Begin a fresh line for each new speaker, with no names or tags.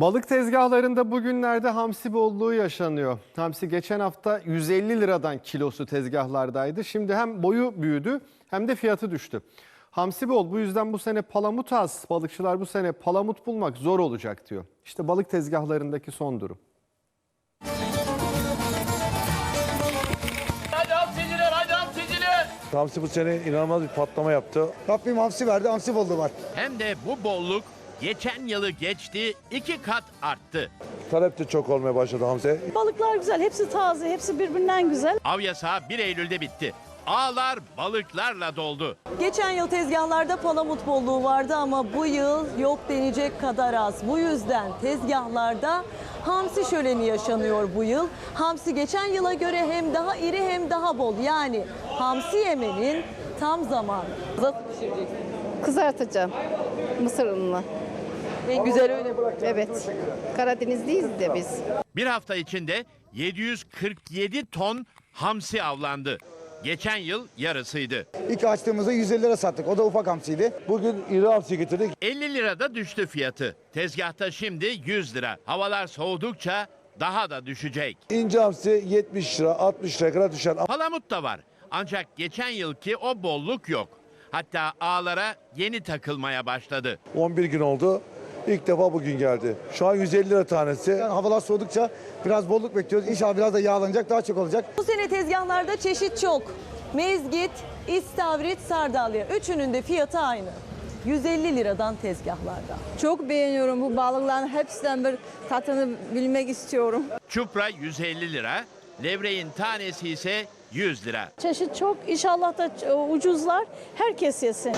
Balık tezgahlarında bugünlerde hamsi bolluğu yaşanıyor. Hamsi geçen hafta 150 liradan kilosu tezgahlardaydı. Şimdi hem boyu büyüdü hem de fiyatı düştü. Hamsi bol bu yüzden bu sene palamut az. Balıkçılar bu sene palamut bulmak zor olacak diyor. İşte balık tezgahlarındaki son durum.
Hadi hamsiciler, hadi hamsiciler.
Hamsi bu sene inanılmaz bir patlama yaptı.
Rabbim hamsi verdi, hamsi bolluğu var.
Hem de bu bolluk geçen yılı geçti, iki kat arttı.
Talep de çok olmaya başladı hamsi.
Balıklar güzel, hepsi taze, hepsi birbirinden güzel.
Av yasağı 1 Eylül'de bitti. Ağlar balıklarla doldu.
Geçen yıl tezgahlarda palamut bolluğu vardı ama bu yıl yok denecek kadar az. Bu yüzden tezgahlarda hamsi şöleni yaşanıyor bu yıl. Hamsi geçen yıla göre hem daha iri hem daha bol. Yani hamsi yemenin tam zamanı.
Kızartacağım mısır ununa.
Ve güzel öyle bırakacağım.
Evet. Karadenizliyiz de biz.
Bir hafta içinde 747 ton hamsi avlandı. Geçen yıl yarısıydı.
İlk açtığımızda 150 lira sattık. O da ufak hamsiydi.
Bugün iri hamsi getirdik.
50 lirada düştü fiyatı. Tezgahta şimdi 100 lira. Havalar soğudukça daha da düşecek.
İnce hamsi 70 lira 60 liraya kadar düşer.
Palamut da var. Ancak geçen yılki o bolluk yok. Hatta ağlara yeni takılmaya başladı.
11 gün oldu. İlk defa bugün geldi. Şu an 150 lira tanesi.
Yani havalar soğudukça biraz bolluk bekliyoruz. İnşallah biraz da yağlanacak, daha çok olacak.
Bu sene tezgahlarda çeşit çok. Mezgit, istavrit, sardalya. Üçünün de fiyatı aynı. 150 liradan tezgahlarda.
Çok beğeniyorum bu balıkların hepsinden bir tadını bilmek istiyorum.
Çupra 150 lira, levreğin tanesi ise 100 lira.
Çeşit çok, inşallah da ucuzlar, herkes yesin.